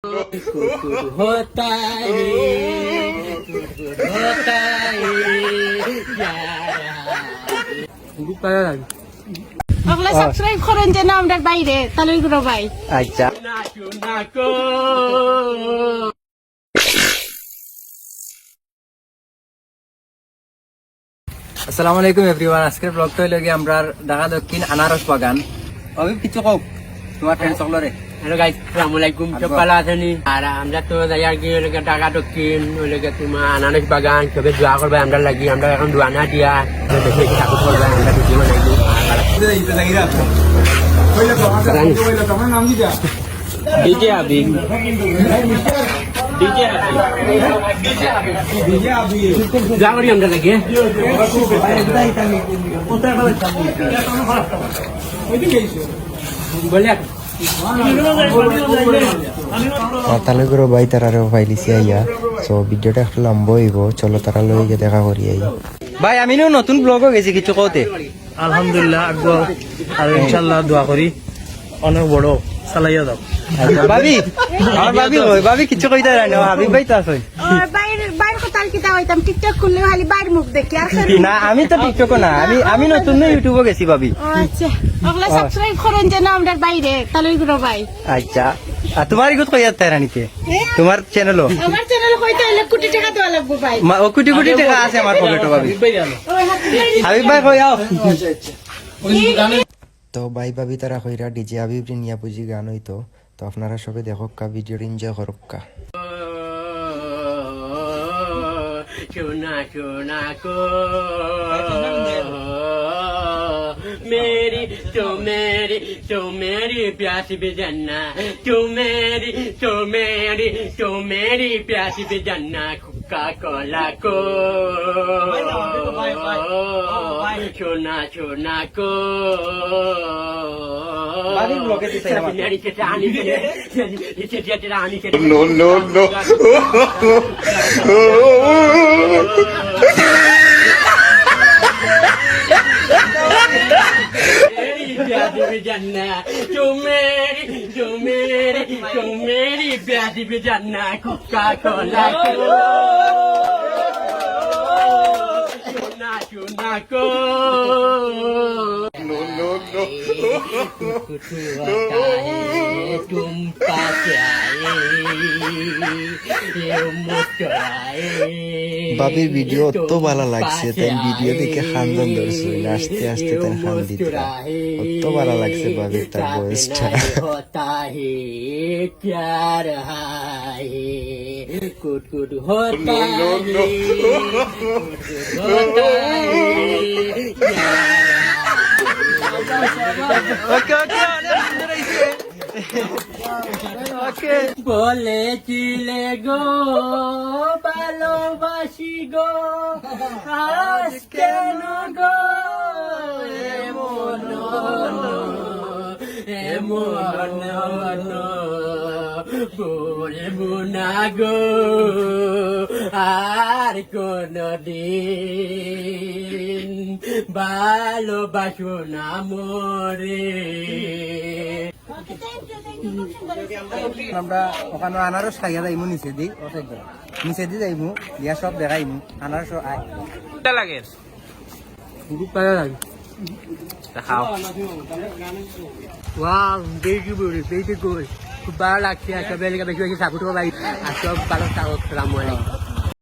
होता है होता है प्यारा ওগুলো সাবস্ক্রাইব করেন যেন আমরা বাইরে তাহলে ওইগুলো ভাই আচ্ছা নাচো নাকো আসসালামু আলাইকুম এভরিওয়ান আজকের ব্লগটা হইল গিয়ে আমরা ঢাকা দক্ষিণ আনারস বাগান অভি কিছু কও তোমার ফ্রেন্ড সকলরে হ্যালো গাইস আসসালামু আলাইকুম সব ভালো আছেনি আর আমরা তো যাই আর কি ওইলেগে টাকা দক্ষিণ ওইলেগে তোমার আনারস বাগান সবে দোয়া করবে আমরা লাগি। আমরা এখন দোয়া না দিয়া ঠাকুর করবে আমরা ভিডিও বানাইলি ডিজে আবি। ডিজে আবি। যা করি আমরা লাগে। বলে তাহলে করে ভাই তারারেও পাইলিছি আইয়া। সো ভিডিওটা একটু লম্বা হইব। চলো তারা লই গিয়ে দেখা করি আই ভাই আমিও নতুন ব্লগ ব্লগও গেছি কিছু কওতে। আলহামদুলিল্লাহ আগ্রহ আর ইনশাল্লাহ দোয়া করি অনেক বড় চালাইয়া দাও আচ্ছা ভাবি আমার ভাবি ভাবি কিছু কইতে রাই না? হাবিব ভাই তো আসই বাইরে বাইরে কথা আর কিতা হইতাম টিকটক খুললে খালি মুখ দেখি আর না আমি তো টিকটক না আমি আমি নতুন ইউটিউবে গেছি ভাবি। আচ্ছা। ওগুলো সাবস্ক্রাইব করেন যেন আমরা বাইরে তাহলে ওইগুলো ভাই আচ্ছা। আর তোমার ইগুত কইয়া তাই রানিতে? তোমার চ্যানেলও আমার চ্যানেল কইতে হইলে কোটি টাকা দেওয়া লাগবে ভাই। ও কোটি কোটি টাকা আছে আমার পকেটে ভাবি। হাবিব ভাই কই আও তো ভাই ভাবি তারা কইরা ডিজে আবিব নিয়া বুঝি গান হইতো। তো আপনারা সবে দেখক কা ভিডিও এনজয় করক সোনা সোনা কো मेरी तो मेरी तो मेरी प्यासी भी जन्ना तो मेरी तो मेरी तो मेरी प्यासी भी जन्ना कुका कोला को सोना सोना को No, no, no. জান্না চুমেরি চুমেরি চুমেরি প্যাদি জান্না কোকা কোলা চুনা চুনা কো। টুম্পা বাবি ভিডিও অত ভালো লাগছে তাই ভিডিও দেখে খানদান ধরছে আস্তে আস্তে তার খান দিতে অত ভালো লাগছে বাবির তার বয়সটা প্যার কুটকুট হতা হতা ওকে ওকে অনেক সুন্দর হইছে ওকে বলেছিলে গো ভালোবাসি গো। কেন গো? এমন এমন বলব না গো আর কোন দিন ভালোবাসো না মরে। আমরা ওখানে আনারস খাইয়া যাইমু নিচে দি নিচে দি যাইমু দিয়া সব দেখাইমু আনারস আয় লাগে? লাগে। খাও ওয়াও বিউটিফুল বিউটিফুল খুব ভালো লাগছে সব এলাকা বেশি বেশি সাপোর্ট করবাই আর সব ভালো